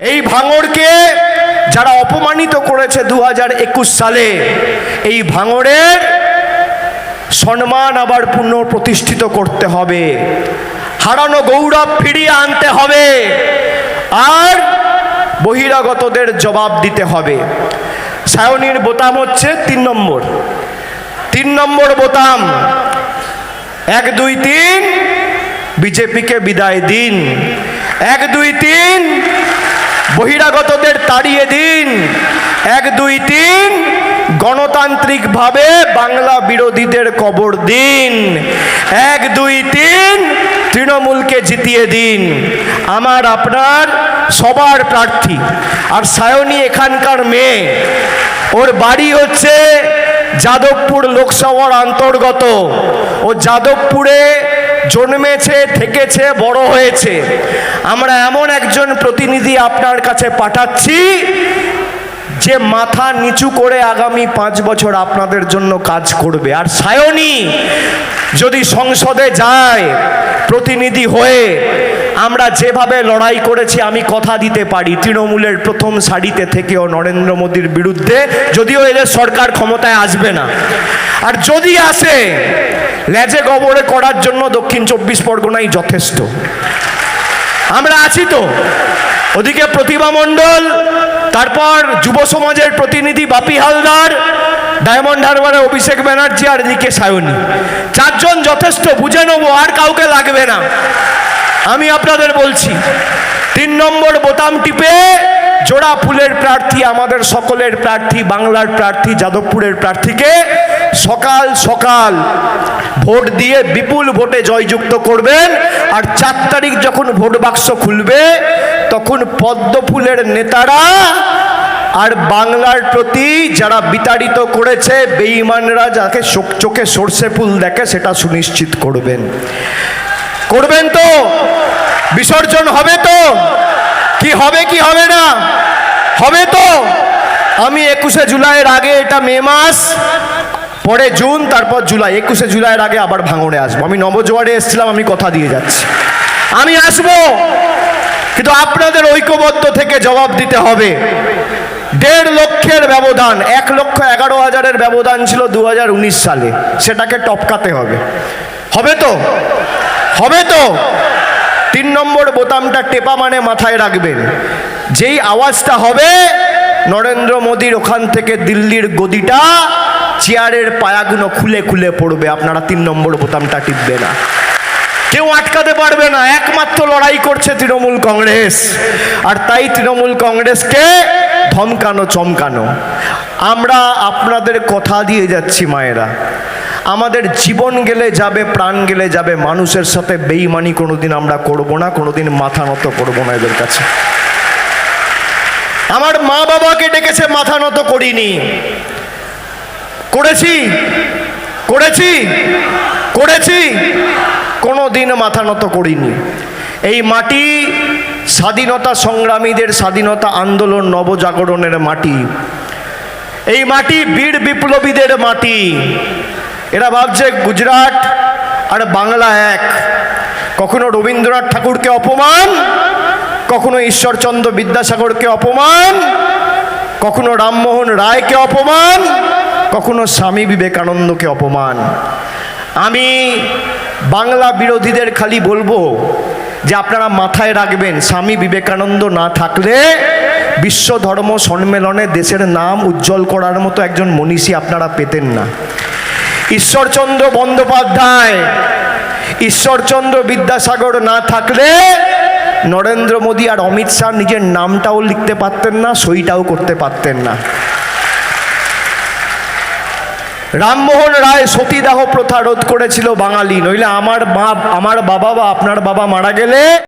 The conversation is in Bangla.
এই ভাঙড়কে যারা অপমানিত করেছে দু হাজার একুশ সালে, এই ভাঙড়ের সম্মান আবার পুনঃ প্রতিষ্ঠিত করতে হবে। হারানো গৌরব ফিরিয়ে আনতে হবে। আর বহিরাগতদের জবাব দিতে হবে। সায়নির বোতাম হচ্ছে তিন নম্বর। তিন নম্বর বোতাম। এক, দুই, তিন। বিজেপিকে বিদায় দিন। এক, দুই, তিন। বহিরাগতদের তাড়িয়ে দিন। এক, দুই, তিন, গণতান্ত্রিকভাবে বাংলা বিরোধীদের কবর দিন। এক, দুই, তিন, তৃণমূলকে জিতিয়ে দিন। আমার, আপনার, সবার প্রার্থী। আর সায়নী এখানকার মেয়ে, ওর বাড়ি হচ্ছে যাদবপুর লোকসভার অন্তর্গত। ও যাদবপুরে জন্মেছে, থেকেছে, বড় হয়েছে। আমরা এমন একজন প্রতিনিধি আপনার কাছে পাঠাচ্ছি, যে মাথা নিচু করে আগামী পাঁচ বছর আপনাদের জন্য কাজ করবে। আর সায়নী যদি সংসদে যায়, প্রতিনিধি হয়ে, আমরা যেভাবে লড়াই করেছি, আমি কথা দিতে পারি। তৃণমূলের প্রথম সারিতে থেকেও নরেন্দ্র মোদীর বিরুদ্ধে, যদিও এদের সরকার ক্ষমতায় আসবে না। আর যদি আসে লেজে গবরে করার জন্য দক্ষিণ চব্বিশ পরগনাই যথেষ্ট। আমরা আছি তো। ওদিকে প্রতিভা মণ্ডল, তারপর যুব সমাজের প্রতিনিধি বাপি হালদার, ডায়মন্ড হারবারে অভিষেক ব্যানার্জি আর এদিকে সায়নী। চারজন যথেষ্ট, বুঝে নেব, আর কাউকে লাগবে না। আমি আপনাদের বলছি, তিন নম্বর বোতাম টিপে জোড়া ফুলের প্রার্থী, আমাদের সকলের প্রার্থী, বাংলার প্রার্থী, যাদবপুরের প্রার্থীকে সকাল সকাল ভোট দিয়ে বিপুল ভোটে জয়যুক্ত করবেন আর চার তারিখ যখন ভোট বাক্স খুলবে, তখন পদ্মফুলের নেতারা আর বাংলার প্রতি যারা বিতাড়িত করেছে বেঈমানরা যাকে চোখ- সর্ষে ফুল দেখে সেটা সুনিশ্চিত করবেন। করবেন তো? বিসর্জন হবে তো? কি হবে কি হবে না? হবে তো? আমি একুশে জুলাইয়ের আগে এটা মে মাস পরে জুন, তারপর জুলাই। একুশে জুলাইয়ের আগে আবার ভাঙড়ে আসব। আমি নবজোয়ারে এসেছিলাম, আমি কথা দিয়ে যাচ্ছি। আমি আসব, কিন্তু আপনাদের ঐক্যবদ্ধ থেকে জবাব দিতে হবে। দেড় লক্ষের ব্যবধান, এক লক্ষ এগারো হাজারের ব্যবধান ছিল দু হাজার উনিশ সালে। সেটাকে টপকাতে হবে। হবে তো? হবে তো? তিন নম্বর বোতামটা টেপা মানে মাথায় রাখবেন। যেই আওয়াজটা হবে, নরেন্দ্র মোদীর ওখান থেকে দিল্লির গদিটা চেয়ারের পায়াগুলো খুলে খুলে পড়বে, আপনারা তিন নম্বর বোতামটা টিপবে না। কেউ আটকাতে পারবে না, একমাত্র লড়াই করছে তৃণমূল কংগ্রেস। আর তাই তৃণমূল কংগ্রেসকে ধমকানো, চমকানো। আমরা আপনাদের কথা দিয়ে যাচ্ছি মায়েরা। আমাদের জীবন গেলে যাবে, প্রাণ গেলে যাবে, মানুষের সাথে বেইমানি কোনোদিন আমরা করব না, কোনোদিন মাথা নত করব না এদের কাছে। আমার মা বাবাকে ডেকেছে, মাথা নত করিনি। করেছি করেছি করেছি। কোনো দিন মাথা নত করিনি। এই মাটি স্বাধীনতা সংগ্রামীদের স্বাধীনতা আন্দোলন নবজাগরণের মাটি। এই মাটি বীর বিপ্লবীদের মাটি। এরা ভাবছে গুজরাট আর বাংলা এক। কখনো রবীন্দ্রনাথ ঠাকুরকে অপমান, কখনো ঈশ্বরচন্দ্র বিদ্যাসাগরকে অপমান, কখনো রামমোহন রায়কে অপমান কখনো স্বামী বিবেকানন্দকে অপমান। আমি বাংলা বিরোধীদের খালি বলব যে আপনারা মাথায় রাখবেন, স্বামী বিবেকানন্দ না থাকলে বিশ্ব ধর্ম সম্মেলনে দেশের নাম উজ্জ্বল করার মতো একজন মনীষী আপনারা পেতেন না। ঈশ্বরচন্দ্র বন্দ্যোপাধ্যায়, ঈশ্বরচন্দ্র বিদ্যাসাগর না থাকলে নরেন্দ্র মোদী আর অমিত শাহ নিজের নামটাও লিখতে পারতেন না, সইটাও করতে পারতেন না। রামমোহন রায় সতীদাহ প্রথা রোধ করেছিল বাঙালি, নইলে আমার মা, আমার বাবা বা আপনার বাবা মারা গেলে